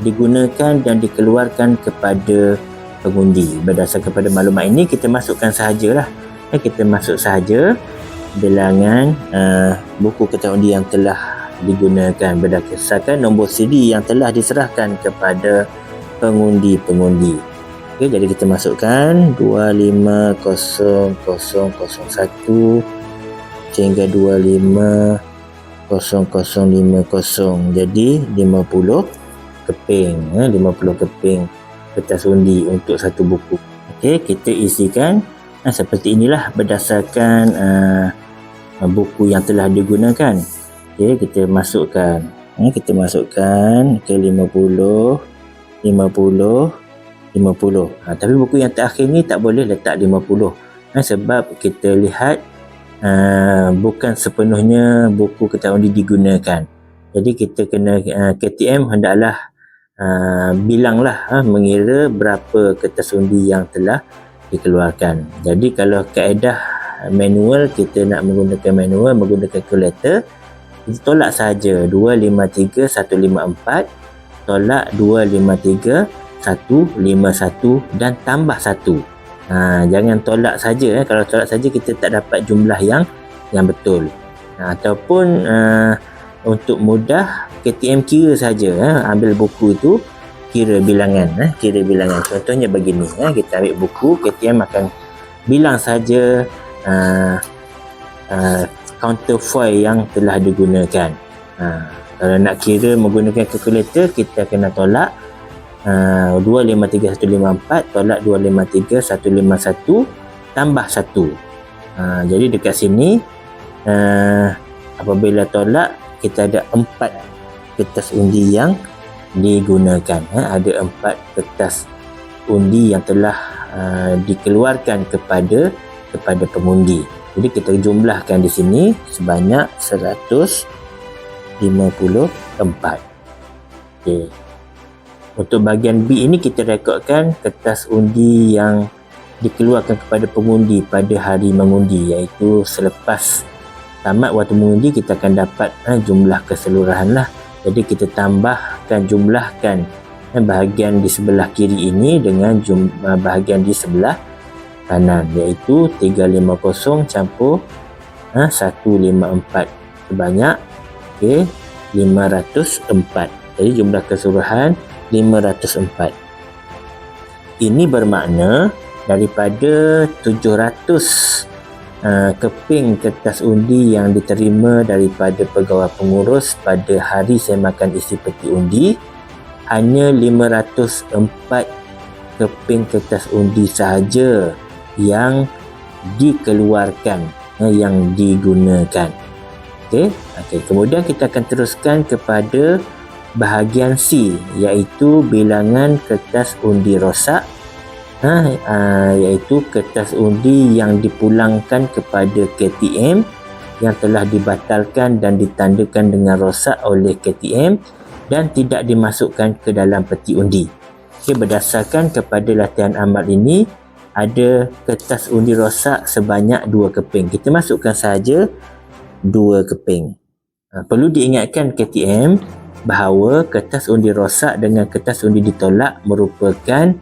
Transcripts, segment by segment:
digunakan dan dikeluarkan kepada pengundi. Berdasarkan kepada maklumat ini kita masukkan sahajalah. Eh, kita masuk sahaja bilangan uh, buku kertas undi yang telah digunakan berdasarkan nombor siri yang telah diserahkan kepada pengundi-pengundi. Okay, jadi kita masukkan 250001 sehingga 250050. Jadi 50 keping, eh, 50 keping kertas undi untuk satu buku. Okey, kita isikan eh, seperti inilah berdasarkan uh, buku yang telah digunakan. Okey, kita masukkan. Eh, kita masukkan ke 50 50 50. Ha, tapi buku yang terakhir ni tak boleh letak 50. Ha, sebab kita lihat uh, bukan sepenuhnya buku kertas undi digunakan. Jadi kita kena uh, KTM hendaklah uh, bilanglah uh, mengira berapa kertas undi yang telah dikeluarkan. Jadi kalau kaedah manual kita nak menggunakan manual menggunakan calculator kita tolak saja 253 154 tolak 253 satu, lima satu dan tambah satu. Ha, jangan tolak saja. Eh. Kalau tolak saja kita tak dapat jumlah yang yang betul. Ha, ataupun uh, untuk mudah KTM kira saja. Eh. Ambil buku itu kira bilangan. Eh. Kira bilangan. Contohnya begini. Eh. Kita ambil buku KTM akan bilang saja uh, uh, counterfoil yang telah digunakan. Ha, kalau nak kira menggunakan kalkulator kita kena tolak 253154 tolak 253151 tambah 1 uh, jadi dekat sini uh, apabila tolak kita ada 4 kertas undi yang digunakan. Uh, ada 4 kertas undi yang telah uh, dikeluarkan kepada kepada pengundi. Jadi kita jumlahkan di sini sebanyak 154 okey. Untuk bahagian B ini kita rekodkan kertas undi yang dikeluarkan kepada pengundi pada hari mengundi iaitu selepas tamat waktu mengundi kita akan dapat ha, jumlah keseluruhan lah. Jadi kita tambahkan jumlahkan ha, bahagian di sebelah kiri ini dengan jumlah bahagian di sebelah kanan iaitu 350 campur ha, 154 sebanyak okay, 504. Jadi jumlah keseluruhan 504. Ini bermakna daripada 700 uh, keping kertas undi yang diterima daripada pegawai pengurus pada hari saya makan isi peti undi hanya 504 keping kertas undi sahaja yang dikeluarkan uh, yang digunakan. Okey, okey. Kemudian kita akan teruskan kepada bahagian C iaitu bilangan kertas undi rosak ha, uh, iaitu kertas undi yang dipulangkan kepada KTM yang telah dibatalkan dan ditandakan dengan rosak oleh KTM dan tidak dimasukkan ke dalam peti undi. Okay, berdasarkan kepada latihan amal ini ada kertas undi rosak sebanyak dua keping. Kita masukkan saja dua keping. Ha, perlu diingatkan KTM bahawa kertas undi rosak dengan kertas undi ditolak merupakan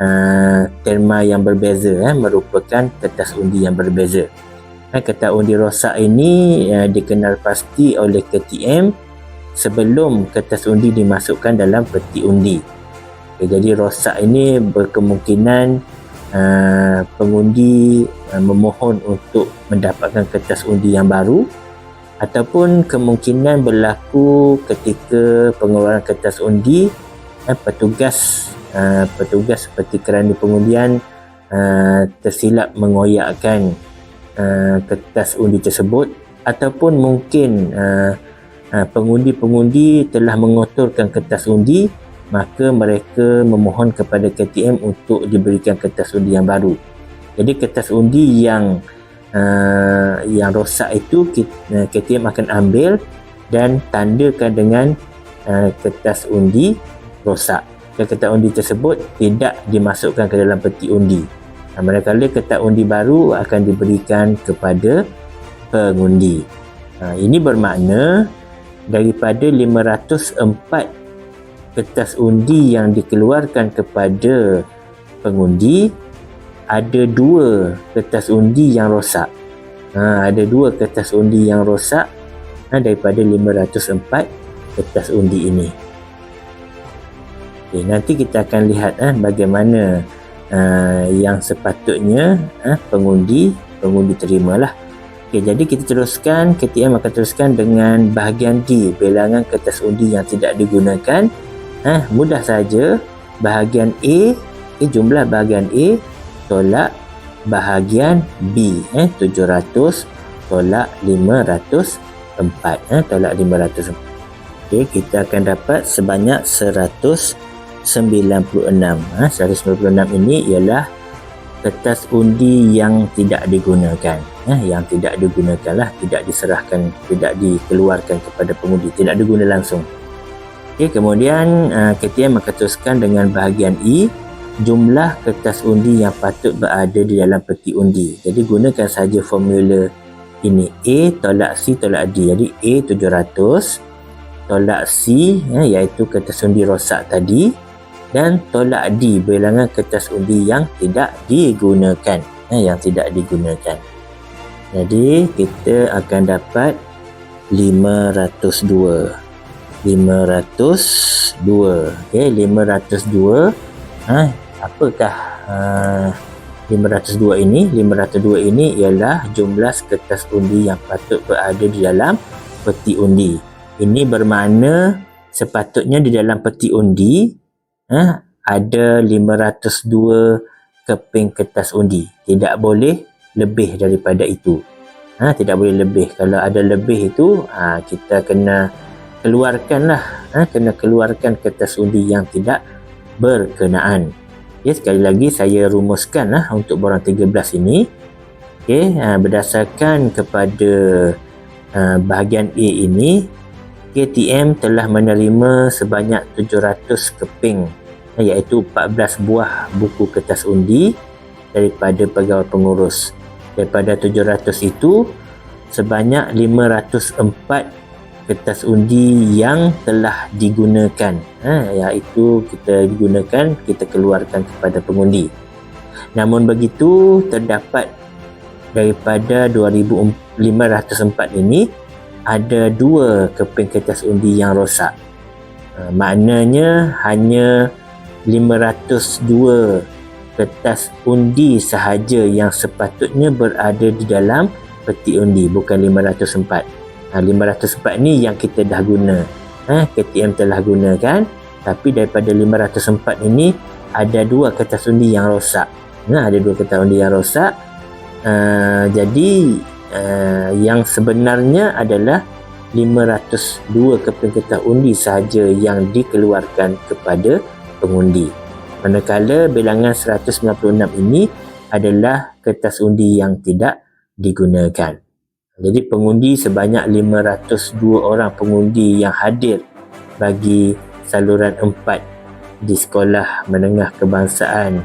uh, terma yang berbeza eh, merupakan kertas undi yang berbeza. Eh, kertas undi rosak ini uh, dikenal pasti oleh KTM sebelum kertas undi dimasukkan dalam peti undi. Okay, jadi rosak ini berkemungkinan uh, pengundi uh, memohon untuk mendapatkan kertas undi yang baru ataupun kemungkinan berlaku ketika pengeluaran kertas undi eh, petugas uh, petugas seperti kerana pengundian uh, tersilap mengoyakkan uh, kertas undi tersebut ataupun mungkin uh, uh, pengundi-pengundi telah mengotorkan kertas undi maka mereka memohon kepada KTM untuk diberikan kertas undi yang baru jadi kertas undi yang uh, yang rosak itu KTM akan ambil dan tandakan dengan uh, kertas undi rosak. Kertas undi tersebut tidak dimasukkan ke dalam peti undi. Manakala kertas undi baru akan diberikan kepada pengundi. Nah, ini bermakna daripada 504 kertas undi yang dikeluarkan kepada pengundi ada dua kertas undi yang rosak ha, ada dua kertas undi yang rosak ha, daripada 504 kertas undi ini okay, nanti kita akan lihat ha, bagaimana uh, yang sepatutnya uh, pengundi pengundi terimalah. Okay, jadi kita teruskan KTM akan teruskan dengan bahagian D bilangan kertas undi yang tidak digunakan. Uh, mudah saja. Bahagian A okay, jumlah bahagian A tolak bahagian B eh, 700 tolak 504 eh, tolak 504 okay, kita akan dapat sebanyak 100 196 ha, 196 ini ialah kertas undi yang tidak digunakan. Ha, yang tidak digunakan lah tidak diserahkan tidak dikeluarkan kepada pengundi tidak diguna langsung. Okay, kemudian uh, KTM akan teruskan dengan bahagian E jumlah kertas undi yang patut berada di dalam peti undi. Jadi gunakan saja formula ini. A tolak C tolak D. Jadi A 700 tolak C ya, iaitu kertas undi rosak tadi dan tolak D bilangan kertas undi yang tidak digunakan. Eh, yang tidak digunakan. Jadi kita akan dapat 502 502 okey 502 ha apakah uh, 502 ini? 502 ini ialah jumlah kertas undi yang patut berada di dalam peti undi. Ini bermakna sepatutnya di dalam peti undi eh, ada 502 keping kertas undi. Tidak boleh lebih daripada itu. Ha, tidak boleh lebih. Kalau ada lebih itu, ha, kita kena keluarkanlah. Ha, kena keluarkan kertas undi yang tidak berkenaan. Okay, sekali lagi saya rumuskan lah untuk borang 13 ini. Okay, ha, berdasarkan kepada ha, bahagian A ini, KTM telah menerima sebanyak 700 keping iaitu 14 buah buku kertas undi daripada pegawai pengurus. Daripada 700 itu sebanyak 504 kertas undi yang telah digunakan ha, iaitu kita digunakan kita keluarkan kepada pengundi. Namun begitu terdapat daripada 2504 ini ada dua keping kertas undi yang rosak. Uh, maknanya hanya 502 kertas undi sahaja yang sepatutnya berada di dalam peti undi bukan 504. Ha, 504 ni yang kita dah guna. Ha, KTM telah gunakan tapi daripada 504 ini ada dua kertas undi yang rosak. Nah, ada dua kertas undi yang rosak. Uh, jadi uh, yang sebenarnya adalah 502 keping kertas undi sahaja yang dikeluarkan kepada pengundi. Manakala bilangan 196 ini adalah kertas undi yang tidak digunakan. Jadi pengundi sebanyak 502 orang pengundi yang hadir bagi saluran 4 di sekolah menengah kebangsaan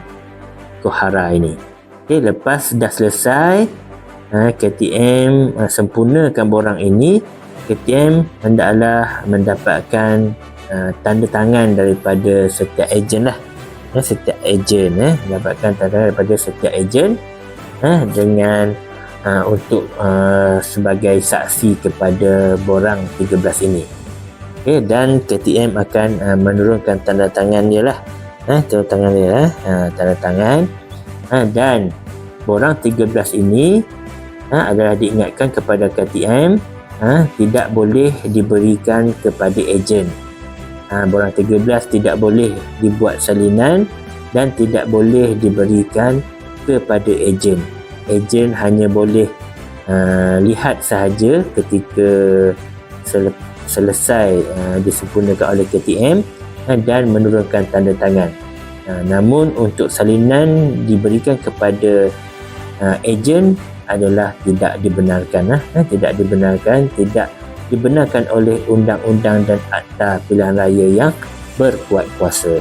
Kohara ini. Okay, lepas dah selesai ha, KTM ha, sempurnakan borang ini KTM hendaklah mendapatkan uh, tanda tangan daripada setiap ejen lah. Setiap ejen eh, dapatkan tanda tangan daripada setiap ejen eh, dengan untuk sebagai saksi kepada borang 13 ini. Okay, dan KTM akan uh, menurunkan tanda tangan dia lah. Eh, tanda tangan dia lah uh, tanda tangan. Uh, dan borang 13 ini ha, adalah diingatkan kepada KTM ha, tidak boleh diberikan kepada ejen. Ha, borang 13 tidak boleh dibuat salinan dan tidak boleh diberikan kepada ejen. Ejen hanya boleh uh, lihat sahaja ketika sel- selesai uh, disempurnakan oleh KTM uh, dan menurunkan tanda tangan. Uh, namun untuk salinan diberikan kepada uh, ejen adalah tidak dibenarkan eh? eh tidak dibenarkan tidak dibenarkan oleh undang-undang dan akta pilihan raya yang berkuat kuasa.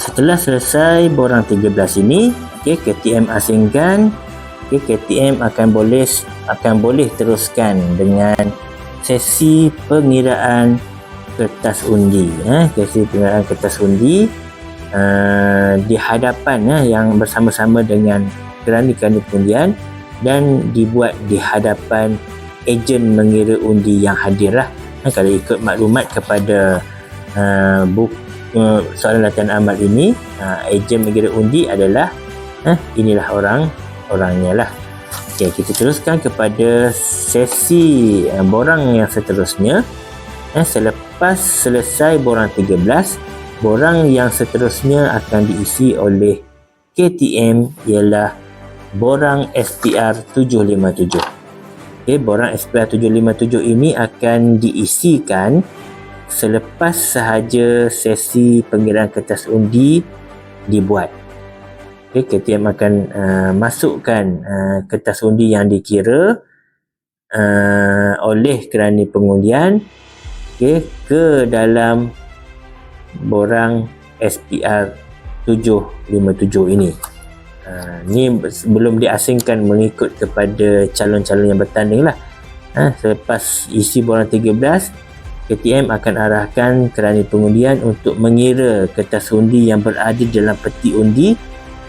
Setelah selesai borang 13 ini okay, KTM asingkan. Okay, KTM akan boleh akan boleh teruskan dengan sesi pengiraan kertas undi eh. Sesi pengaraan kertas undi uh, di hadapan eh, yang bersama-sama dengan kerani-kerani pengundian dan dibuat di hadapan ejen mengira undi yang hadir lah. Eh, kalau ikut maklumat kepada uh, buku uh, soalan latihan amal ini uh, ejen mengira undi adalah uh, inilah orang orangnya lah. Okay, kita teruskan kepada sesi uh, borang yang seterusnya. Eh, selepas selesai borang 13 borang yang seterusnya akan diisi oleh KTM ialah borang SPR 757 okay, borang SPR 757 ini akan diisikan selepas sahaja sesi pengiraan kertas undi dibuat okay, KTM akan uh, masukkan uh, kertas undi yang dikira uh, oleh kerani pengundian okay, ke dalam borang SPR 757 ini. Uh, ni belum diasingkan mengikut kepada calon-calon yang bertanding lah. Uh, selepas isi borang 13, KTM akan arahkan kerani pengundian untuk mengira kertas undi yang berada dalam peti undi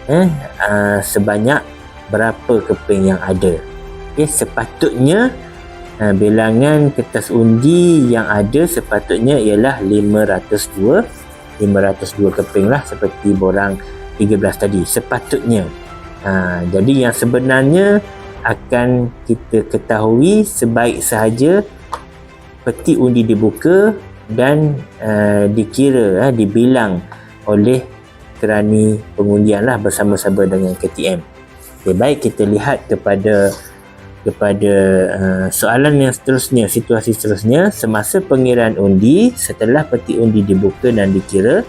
eh, uh, sebanyak berapa keping yang ada. Okay, sepatutnya uh, bilangan kertas undi yang ada sepatutnya ialah 502 502 keping lah seperti borang 13 tadi sepatutnya uh, jadi yang sebenarnya akan kita ketahui sebaik sahaja peti undi dibuka dan uh, dikira uh, dibilang oleh kerani pengundian lah bersama-sama dengan KTM. Okay, baik kita lihat kepada kepada uh, soalan yang seterusnya, situasi seterusnya semasa pengiraan undi setelah peti undi dibuka dan dikira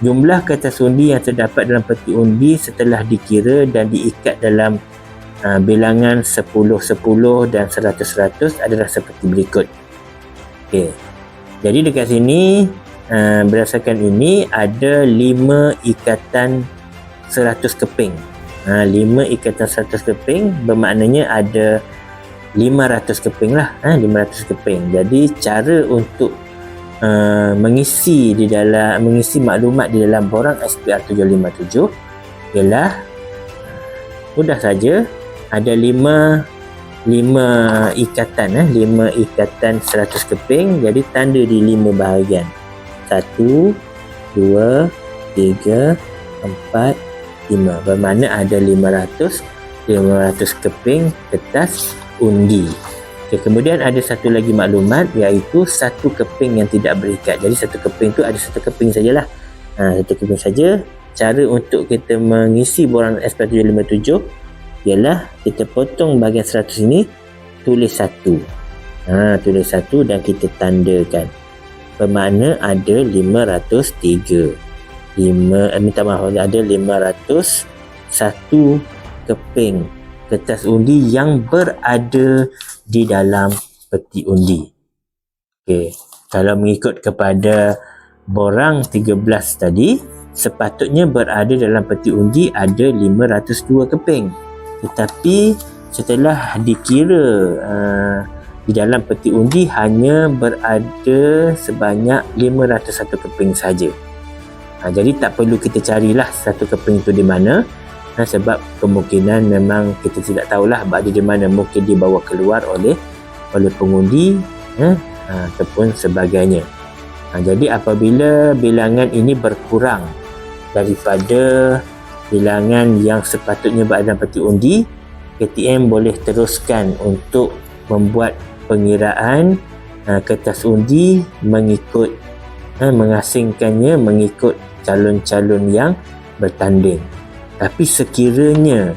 jumlah kertas undi yang terdapat dalam peti undi setelah dikira dan diikat dalam uh, bilangan 10 10 dan 100 100 adalah seperti berikut. Okey. Jadi dekat sini uh, berdasarkan ini ada 5 ikatan 100 keping uh, 5 ikatan 100 keping bermaknanya ada 500 keping lah uh, ha, 500 keping jadi cara untuk uh, mengisi di dalam mengisi maklumat di dalam borang SPR 757 ialah mudah saja ada 5 lima ikatan eh lima ikatan 100 keping jadi tanda di lima bahagian satu, dua, tiga, empat, lima. Bermakna ada lima ratus, lima ratus keping kertas undi. Okay, kemudian ada satu lagi maklumat iaitu satu keping yang tidak berikat. Jadi satu keping tu ada satu keping sajalah. Ha, satu keping saja. Cara untuk kita mengisi borang SP757 ialah kita potong bahagian 100 ini tulis satu. Ha, tulis satu dan kita tandakan bermakna ada 503 lima, eh, minta maaf ada 500 satu keping kertas undi yang berada di dalam peti undi okay. kalau mengikut kepada borang 13 tadi sepatutnya berada dalam peti undi ada 502 keping tetapi setelah dikira uh, di dalam peti undi hanya berada sebanyak 501 keping saja. Ha, jadi tak perlu kita carilah satu keping itu di mana ha, sebab kemungkinan memang kita tidak tahulah berada di mana mungkin dibawa keluar oleh oleh pengundi ha, ha, ataupun sebagainya. Ha, jadi apabila bilangan ini berkurang daripada bilangan yang sepatutnya berada dalam peti undi, KTM boleh teruskan untuk membuat pengiraan uh, kertas undi mengikut uh, mengasingkannya mengikut calon-calon yang bertanding. Tapi sekiranya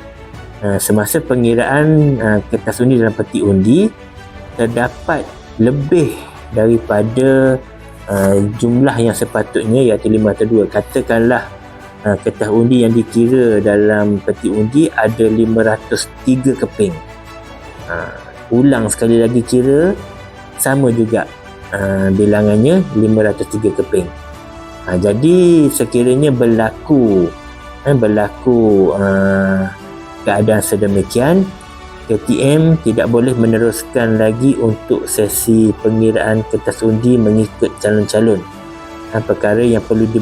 uh, semasa pengiraan uh, kertas undi dalam peti undi terdapat lebih daripada uh, jumlah yang sepatutnya iaitu 502 katakanlah uh, kertas undi yang dikira dalam peti undi ada 503 keping. Uh, ulang sekali lagi kira sama juga uh, bilangannya 503 keping uh, jadi sekiranya berlaku uh, berlaku uh, keadaan sedemikian KTM tidak boleh meneruskan lagi untuk sesi pengiraan kertas undi mengikut calon-calon. Ha, perkara yang perlu di